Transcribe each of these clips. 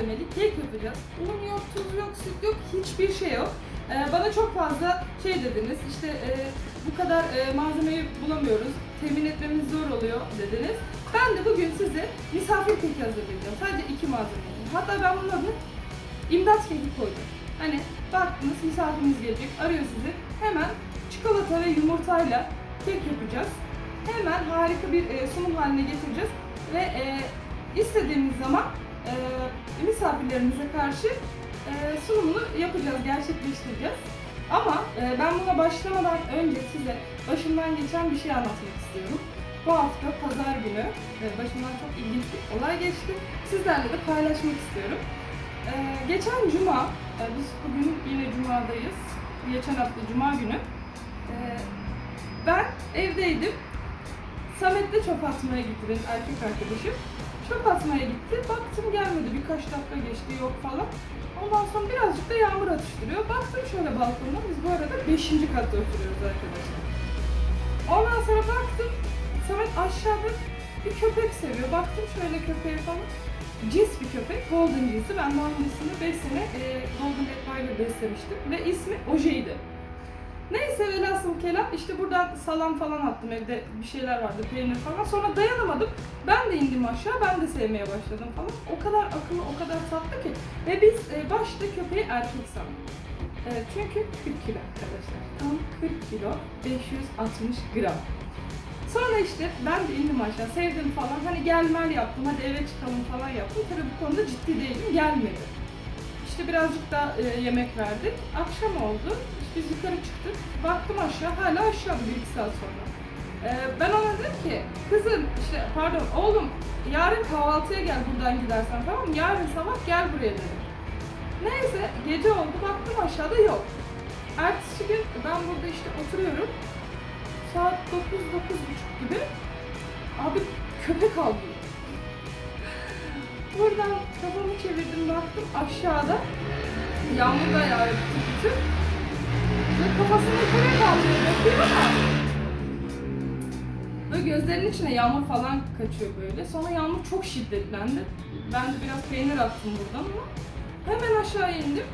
malzemeli kek yapacağız. Un yok, tuz yok, süt yok, hiçbir şey yok. Ee, bana çok fazla şey dediniz, işte e, bu kadar e, malzemeyi bulamıyoruz, temin etmemiz zor oluyor dediniz. Ben de bugün size misafir keki hazırlayacağım. Sadece iki malzemeyi. Hatta ben bunun adını imdat keki koydum. Hani baktınız misafiriniz gelecek, arıyor sizi. Hemen çikolata ve yumurtayla kek yapacağız. Hemen harika bir e, sunum haline getireceğiz ve e, istediğimiz zaman e, misafirlerimize karşı e, sunumunu yapacağız, gerçekleştireceğiz. Ama e, ben buna başlamadan önce size başımdan geçen bir şey anlatmak istiyorum. Bu hafta pazar günü e, başımdan çok ilginç bir olay geçti. Sizlerle de paylaşmak istiyorum. E, geçen cuma, e, biz bugün yine cumadayız. Geçen hafta cuma günü. e, ben evdeydim. Samet de çöp atmaya gitti benim erkek arkadaşım. Çöp atmaya gitti. Baktım gelmedi. Birkaç dakika geçti yok falan. Ondan sonra birazcık da yağmur atıştırıyor. Baktım şöyle balkonda. Biz bu arada 5. katta oturuyoruz arkadaşlar. Ondan sonra baktım. Samet aşağıda bir köpek seviyor. Baktım şöyle köpeğe falan. Cins bir köpek. Golden cinsi. Ben daha öncesinde 5 sene e, Golden Retriever beslemiştim. Ve ismi Oje'ydi. Neyse velhasıl kelam. İşte buradan salam falan attım. Evde bir şeyler vardı peynir falan. Sonra dayanamadım. Ben de indim aşağı ben de sevmeye başladım falan. O kadar akıllı o kadar tatlı ki. Ve biz e, başta köpeği erkek sandık. E, çünkü 40 kilo arkadaşlar. Tam 40 kilo 560 gram. Sonra işte ben de indim aşağı sevdim falan. Hani gelmel yaptım hadi eve çıkalım falan yaptım. Tabii bu konuda ciddi değilim gelmedi işte birazcık da e, yemek verdik. Akşam oldu. Biz yukarı çıktık. Baktım aşağı. Hala aşağıda bir iki saat sonra. E, ben ona dedim ki kızım işte pardon oğlum yarın kahvaltıya gel buradan gidersen tamam mı? Yarın sabah gel buraya dedim. Neyse gece oldu baktım aşağıda yok. Ertesi gün ben burada işte oturuyorum. Saat 9 buçuk gibi. Abi köpek avlıyor. Buradan kafamı çevirdim baktım aşağıda yağmur da yağıyor bütün. Ve kafasını yukarı kaldırıyor bekliyor ama Böyle gözlerinin içine yağmur falan kaçıyor böyle. Sonra yağmur çok şiddetlendi. Ben de biraz peynir attım buradan ama hemen aşağı indim.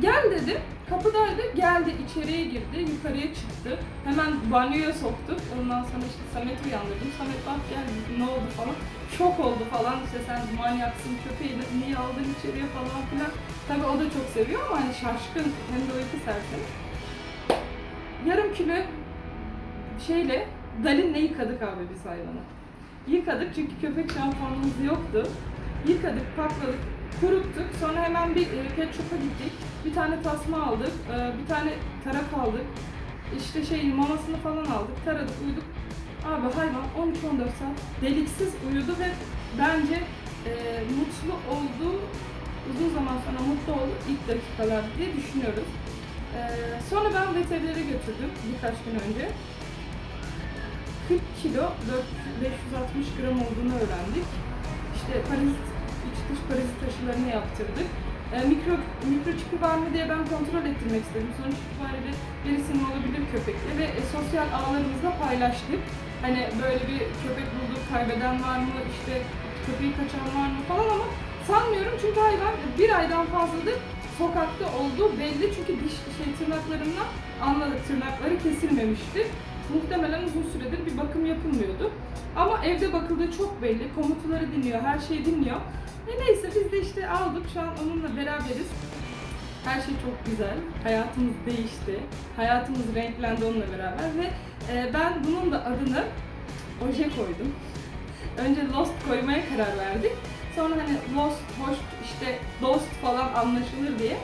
Gel dedim. Kapıdaydı. Geldi içeriye girdi. Yukarıya çıktı. Hemen banyoya soktuk. Ondan sonra işte Samet'i uyandırdım. Samet bak gel ne oldu falan. Şok oldu falan. İşte sen manyaksın köpeği de niye aldın içeriye falan filan. Tabii o da çok seviyor ama hani şaşkın hem de uyku sersemi. Yarım kilo şeyle Dalin'le yıkadık abi biz hayvanı. Yıkadık çünkü köpek şampuanımız yoktu. Yıkadık, pakladık, kuruttuk. Sonra hemen bir e, pet shop'a gittik. Bir tane tasma aldık, e, bir tane tarak aldık. İşte şey mamasını falan aldık, taradık, uyuduk. Abi hayvan 13-14 saat deliksiz uyudu ve bence e, mutlu oldu, uzun zaman sonra mutlu oldu ilk dakikalar diye düşünüyoruz. E, sonra ben veterinere götürdüm birkaç gün önce. 40 kilo 4 560 gram olduğunu öğrendik. İşte parazit, iç dış parazit aşılarını yaptırdık. E, mikro, mikroçipi var mı diye ben kontrol ettirmek istedim. Sonuç itibariyle birisinin olabilir köpekle ve e, sosyal ağlarımızda paylaştık. Hani böyle bir köpek bulduk, kaybeden var mı, işte köpeği kaçan var mı falan ama sanmıyorum çünkü hayvan bir aydan fazladır sokakta olduğu belli çünkü diş şey tırnaklarından anladık tırnakları kesilmemişti. Muhtemelen uzun süredir bir bakım yapılmıyordu. Ama evde bakıldığı çok belli. Komutları dinliyor, her şeyi dinliyor. E neyse biz de işte aldık. Şu an onunla beraberiz. Her şey çok güzel. Hayatımız değişti. Hayatımız renklendi onunla beraber ve e, ben bunun da adını Oje koydum. Önce Lost koymaya karar verdik. Sonra hani Lost, hoş, işte Dost falan anlaşılır diye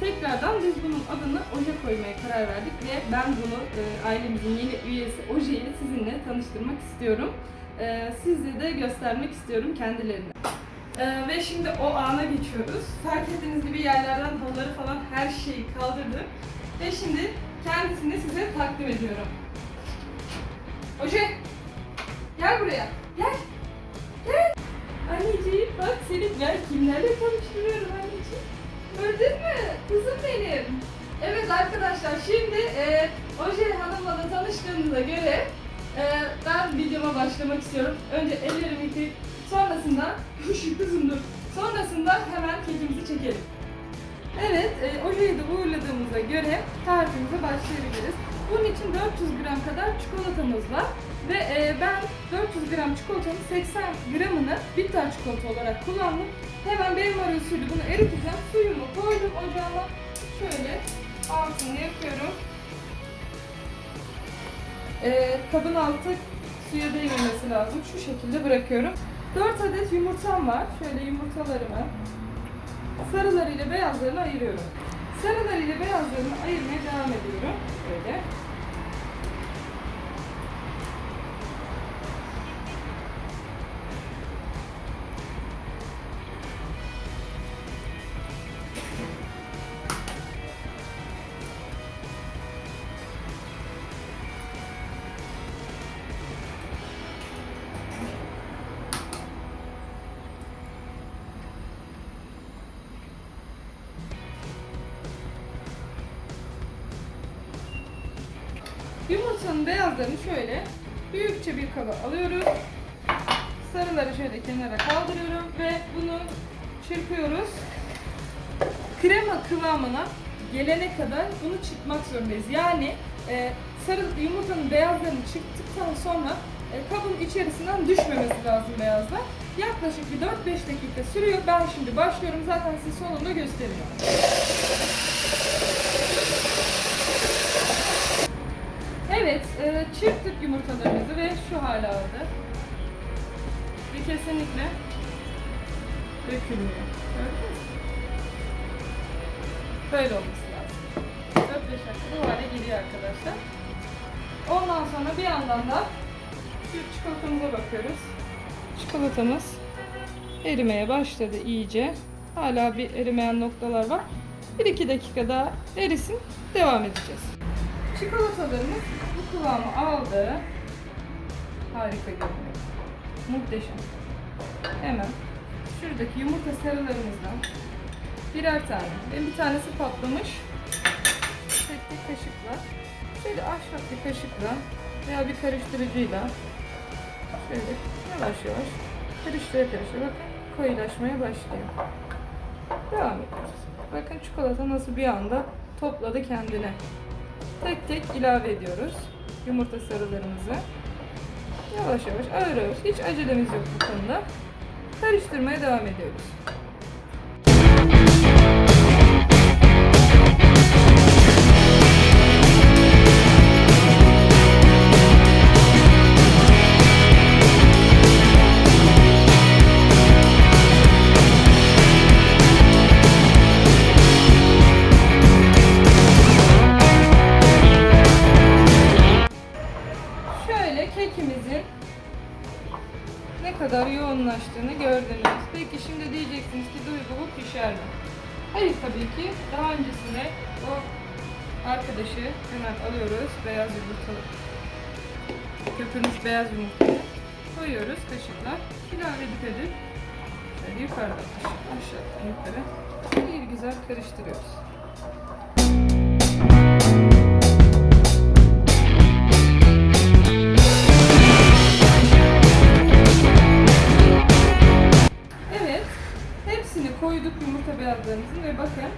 Tekrardan biz bunun adını Oje koymaya karar verdik ve ben bunu e, ailemizin yeni üyesi Oje ile sizinle tanıştırmak istiyorum. E, size de göstermek istiyorum kendilerine. E, ve şimdi o ana geçiyoruz. Fark ettiğiniz gibi yerlerden halıları falan her şeyi kaldırdım. Ve şimdi kendisini size takdim ediyorum. Oje! Gel buraya. Gel. Gel. Anneciğim bak seni ben kimlerle tanıştırıyorum anneciğim. Gördün mü? Kızım benim. Evet arkadaşlar şimdi e, Oje Hanım'la da tanıştığımıza göre e, ben videoma başlamak istiyorum. Önce ellerimi yıkayıp sonrasında kızım dur. Sonrasında hemen kekimizi çekelim. Evet, e, Oje'yi de uğurladığımıza göre tarifimize başlayabiliriz. Bunun için 400 gram kadar çikolatamız var. Ve e, ben 400 gram çikolatanın 80 gramını bitter çikolata olarak kullandım. Hemen benim arı usulü bunu eriteceğim. Suyumu koydum ocağıma. Şöyle altını yakıyorum. E, kabın altı suya değmemesi lazım. Şu şekilde bırakıyorum. 4 adet yumurtam var. Şöyle yumurtalarımı sarılarıyla beyazlarını ayırıyorum. Sarılarıyla beyazlarını ayırmaya devam ediyorum. Böyle. Yumurtanın beyazlarını şöyle büyükçe bir kaba alıyorum. Sarıları şöyle kenara kaldırıyorum ve bunu çırpıyoruz. Krema kıvamına gelene kadar bunu çırpmak zorundayız. Yani e, sarı yumurtanın beyazlarını çırptıktan sonra e, kabın içerisinden düşmemesi lazım beyazlar. Yaklaşık bir 4-5 dakika sürüyor. Ben şimdi başlıyorum. Zaten size sonunda gösteriyorum. Evet, e, çırptık yumurtalarımızı ve şu hale aldı. Ve kesinlikle dökülmüyor. Böyle olması lazım. 4-5 dakika bu hale geliyor arkadaşlar. Ondan sonra bir yandan da şu çikolatamıza bakıyoruz. Çikolatamız erimeye başladı iyice. Hala bir erimeyen noktalar var. 1-2 dakika daha erisin. Devam edeceğiz. Çikolatalarımız bu kıvamı aldı. Harika görünüyor. Muhteşem. Hemen şuradaki yumurta sarılarımızdan birer tane. Benim bir tanesi patlamış. Tek tek kaşıkla. Şöyle ahşap bir kaşıkla veya bir karıştırıcıyla şöyle yavaş yavaş karıştıra karıştıra bakın koyulaşmaya başlıyor. Devam ediyoruz. Bakın çikolata nasıl bir anda topladı kendine. Tek tek ilave ediyoruz yumurta sarılarımızı. Yavaş yavaş ağır ağır hiç acelemiz yok bu konuda. Karıştırmaya devam ediyoruz. Gördünüz. Peki şimdi diyeceksiniz ki Duygu bu pişer mi? Hayır tabii ki. Daha öncesinde o arkadaşı hemen alıyoruz. Beyaz yumurta köpürmüş beyaz yumurtayı koyuyoruz kaşıkla. İlave edip edip şöyle yukarıdan aşağıdan yukarı bir güzel karıştırıyoruz. Beyazlarımızın ve bakın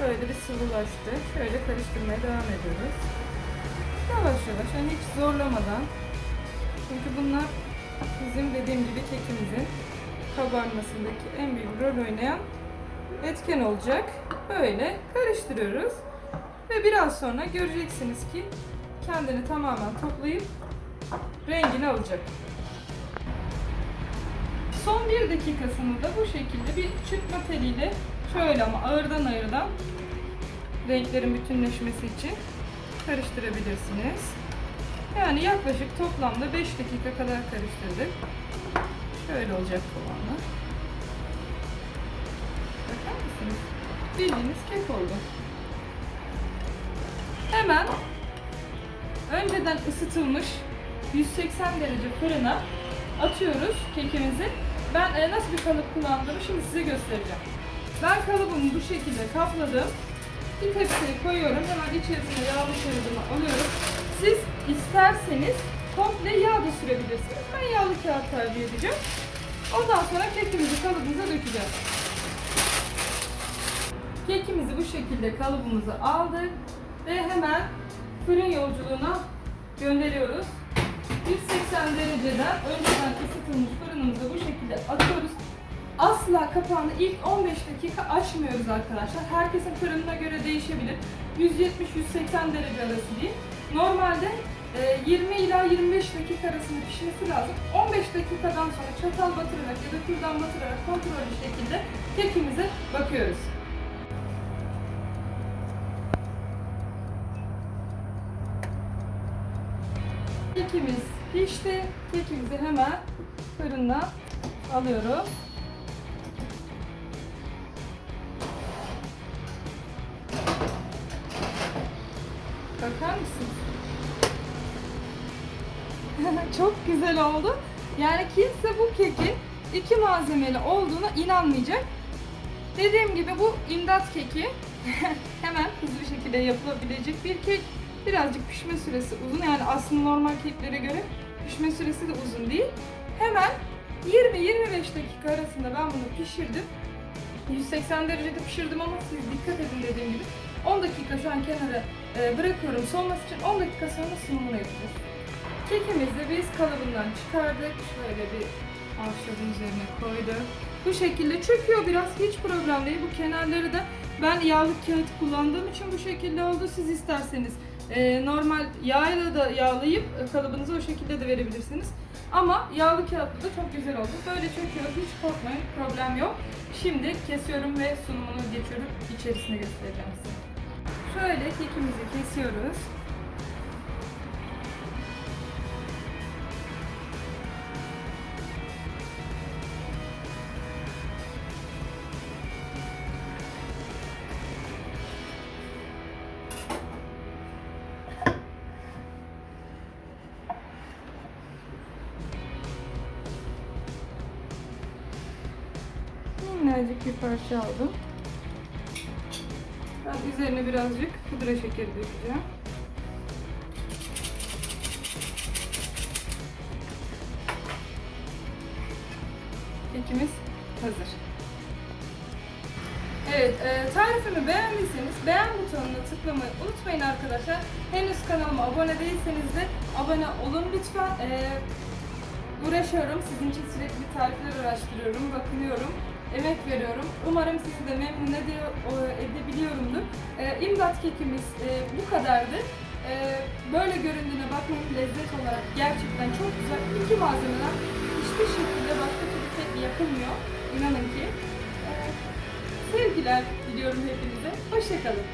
böyle bir sıvılaştı. Şöyle karıştırmaya devam ediyoruz. Yavaş yavaş, yani hiç zorlamadan. Çünkü bunlar bizim dediğim gibi kekimizin kabarmasındaki en büyük rol oynayan etken olacak. Böyle karıştırıyoruz. Ve biraz sonra göreceksiniz ki kendini tamamen toplayıp rengini alacak. Son bir dakikasını da bu şekilde bir çırpma teliyle şöyle ama ağırdan ağırdan renklerin bütünleşmesi için karıştırabilirsiniz. Yani yaklaşık toplamda 5 dakika kadar karıştırdık. Şöyle olacak kıvamı. Bakar mısınız? Bildiğiniz kek oldu. Hemen önceden ısıtılmış 180 derece fırına atıyoruz kekimizi. Ben e, nasıl bir kalıp kullandığımı şimdi size göstereceğim. Ben kalıbımı bu şekilde kapladım. Bir tepsiye koyuyorum. Hemen içerisine yağlı şeridimi alıyorum. Siz isterseniz komple yağ da sürebilirsiniz. Ben yağlı kağıt tercih edeceğim. Ondan sonra kekimizi kalıbımıza dökeceğiz. Kekimizi bu şekilde kalıbımıza aldık ve hemen fırın yolculuğuna gönderiyoruz. 180 dereceden önceden ısıtılmış fırınımıza bu şekilde atıyoruz. Asla kapağını ilk 15 dakika açmıyoruz arkadaşlar. Herkesin fırınına göre değişebilir. 170-180 derece arası değil. Normalde e, 20 ila 25 dakika arasında pişmesi lazım. 15 dakikadan sonra çatal batırarak ya da kürdan batırarak kontrollü şekilde kekimize bakıyoruz. Kekimiz pişti. Kekimizi hemen fırından alıyorum. Bakar mısınız? Çok güzel oldu. Yani kimse bu kekin iki malzemeli olduğuna inanmayacak. Dediğim gibi bu imdat keki. Hemen hızlı bir şekilde yapılabilecek bir kek. Birazcık pişme süresi uzun. Yani aslında normal keklere göre pişme süresi de uzun değil. Hemen 20-25 dakika arasında ben bunu pişirdim. 180 derecede pişirdim ama siz dikkat edin dediğim gibi. 10 dakika şu an kenara e, bırakıyorum soğuması için 10 dakika sonra sunumunu yapacağız. Kekimizi biz kalıbından çıkardık. Şöyle bir ahşabın üzerine koyduk. Bu şekilde çöküyor biraz hiç problem değil. Bu kenarları da ben yağlı kağıt kullandığım için bu şekilde oldu. Siz isterseniz e, normal yağla da yağlayıp e, kalıbınızı o şekilde de verebilirsiniz. Ama yağlı kağıtlı da çok güzel oldu. Böyle çöküyor hiç korkmayın problem yok. Şimdi kesiyorum ve sunumunu geçiyorum. İçerisine göstereceğim size. Şöyle kekimizi kesiyoruz. Minnacık bir parça aldım. Ben üzerine birazcık pudra şekeri dökeceğim. Kekimiz hazır. Evet, e, tarifimi beğendiyseniz beğen butonuna tıklamayı unutmayın arkadaşlar. Henüz kanalıma abone değilseniz de abone olun lütfen. E, uğraşıyorum, sizin için sürekli tarifler araştırıyorum, bakıyorum, emek veriyorum. Umarım sizi de memnun edebiliyorumdur. E, imdat kekimiz e, bu kadardı. E, böyle göründüğüne bakmayın, lezzet olarak gerçekten çok güzel. İki malzemeden hiçbir şekilde başka türlü kek yapılmıyor. İnanın ki. E, sevgiler diliyorum hepinize. Hoşçakalın.